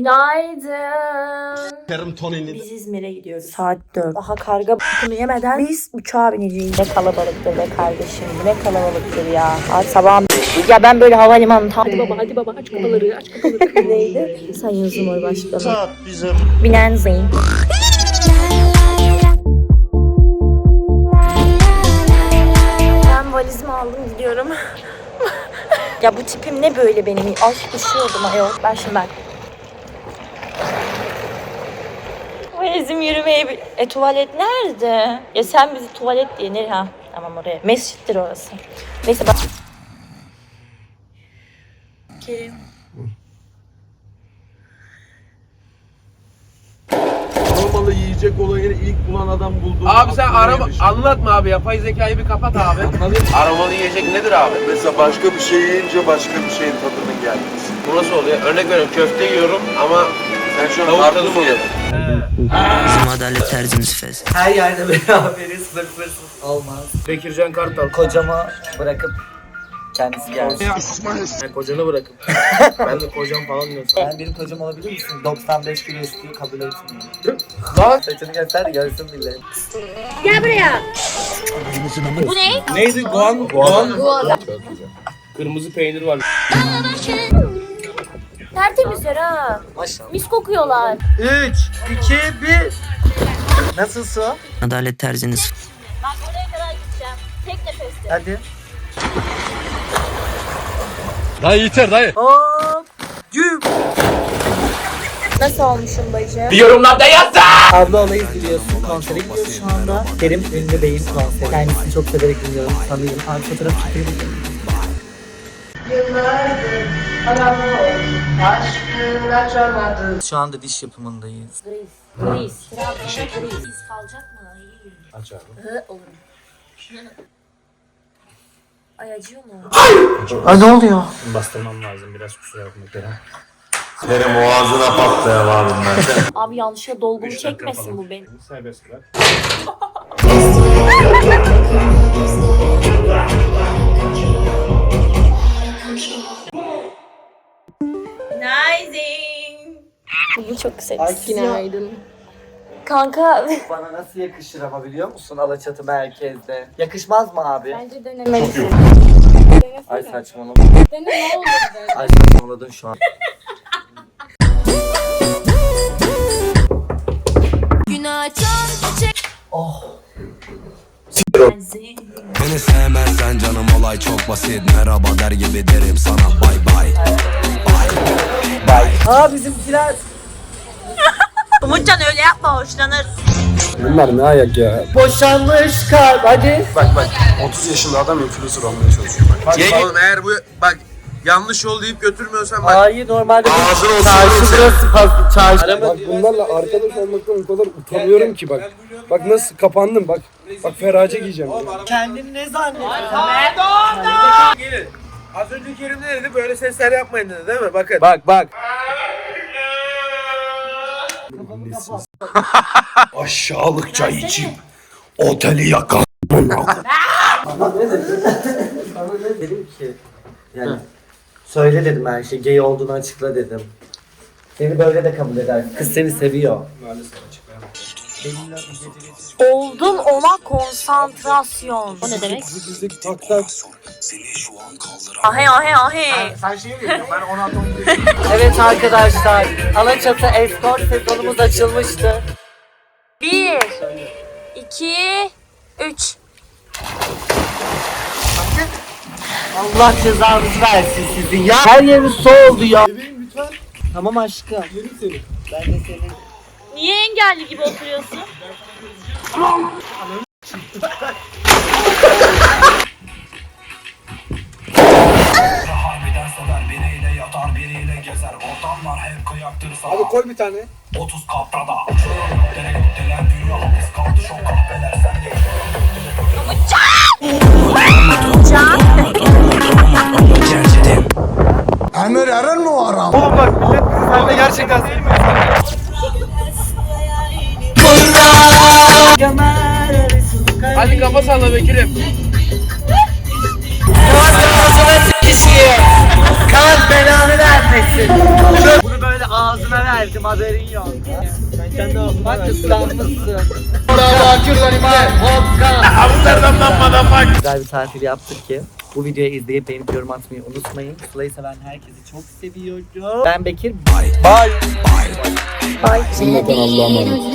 Günaydın. Yarım tonini. Biz İzmir'e gidiyoruz. Saat 4. Daha karga bunu yemeden biz uçağa bineceğiz. Ne kalabalıktır be kardeşim. Ne kalabalıktır ya. Ay sabah ya ben böyle havalimanı tam... Hadi baba hadi baba aç kapıları aç kapıları. Neydi? Sayın Cumhurbaşkanı. Saat bizim. Binen Zeyn. Ben valizimi aldım gidiyorum. ya bu tipim ne böyle benim? Ay düşüyordum ayol. Ben şimdi bak. Valizim yürümeye... bil- E tuvalet nerede? Ya sen bizi tuvalet diye nereye? Ha tamam oraya. Mescittir orası. Neyse bak. Kerim. Aromalı yiyecek olayını ilk bulan adam buldu. Abi sen arama anlatma abi yapay zekayı bir kapat abi. Aromalı yiyecek nedir abi? Mesela başka bir şey yiyince başka bir şeyin tadının gelmesi. Bu nasıl oluyor? Örnek veriyorum köfte yiyorum ama Sen şu an tavuk tadı mı yedin? Bizim adalet terzimiz fez. Her yerde beraberiz, zıpırsız olmaz. Bekircan Kartal. Kocama bırakıp kendisi gelsin. Yani kocanı bırakıp. ben de kocam falan diyorum. Ben benim kocam olabilir misin? 95 kilo istiyor, kabul etmiyor. Lan Saçını göster de görsün bile. Bu ne? neydi? Guan. Guan. Kırmızı peynir var. Tertemizler ha. Maşallah. Mis kokuyorlar. 3, 2, 1. Nasıl su? Adalet terziniz Ben oraya kadar gideceğim. Tek nefeste. Hadi. Dayı yeter dayı. Hop. Güm. Nasıl olmuşum bacım? Yorumlarda yazın. Abla olayı biliyorsun. Konsere gidiyoruz şu anda. Kerim ünlü beyin konseri. Kendisini çok severek dinliyorum. Tanıyorum. Abi fotoğraf çekelim. Şu anda diş yapımındayız. Gris. Gris. Trabzon'da gris. Gris kalacak mı? Aç abi. Hı olur. Ay acıyor mu? Ay ne oluyor? Bastırmam lazım biraz kusura bakma Kerem. Benim boğazına patlayan abi ben. Abi yanlışlıkla dolgumu çekmesin bu benim. Serbest bırak. Günaydın. Bu çok. Ay, Günaydın. Kanka Bana nasıl yakışır ama biliyor musun Alaçatı merkezde? Yakışmaz mı abi? bence denemelisin. Ay saçmalama. Dene ne olur. Ay saçmaladın şu an. Oh. Beni sevmezsen canım olay çok basit Merhaba der gibi derim sana bay bay Aa bizimkiler. Umutcan öyle yapma hoşlanır. Bunlar ne ayak ya? Boşanmış kalp. Hadi. Bak bak 30 yaşında adam influencer olmaya çalışıyor. Bak. Oğlum eğer bu bak yanlış yol deyip götürmüyorsan bak. Hayır normalde Ağzın olsun çarşı burası pas- çarşı. Bak bunlarla arkadaş olmaktan o kadar utanıyorum ki bak. Bak nasıl kapandım bak. Bak ferace giyeceğim. ya. Kendini ne zannediyorsun? Gelin. Az önce Kerim ne dedi? Böyle sesler yapmayın dedi değil mi? Bakın. Bak bak. Aşağılık çay içeyim. Oteli yakan. Sana ne dedim ki? Yani söyle dedim her şey. Gay olduğunu açıkla dedim. Seni böyle de kabul eder. Kız seni seviyor. Oldun ona konsantrasyon. O ne demek? Bizdeki tak tak. Ahe ahe ahe. Sen şey mi diyorsun? Ben ona atom Evet arkadaşlar. Alaçatı Escort sezonumuz açılmıştı. Bir, iki, üç. Allah cezanızı versin sizin ya. Her yeriniz su oldu ya. Tamam aşkım. Ben de senin. Niye engelli gibi oturuyorsun? Harbiden sever biriyle yatar biriyle gezer Ortamlar hep kıyaktır sana Hadi koy bir tane. 30 kaptada kaldı kahveler sen de Emir Eren mi var abi? Oğlum bak millet sen de gerçekten Hadi kafa salla Bekir'im. Kan belanı vermesin. Bunu böyle ağzına verdim haberin yok. Sen kendi Bak ıslanmışsın. Güzel bir tatil yaptık ki. Bu videoyu izleyip beğenip yorum atmayı unutmayın. Sıla'yı seven herkesi çok seviyorum. Ben Bekir. Bye bye bye Bye.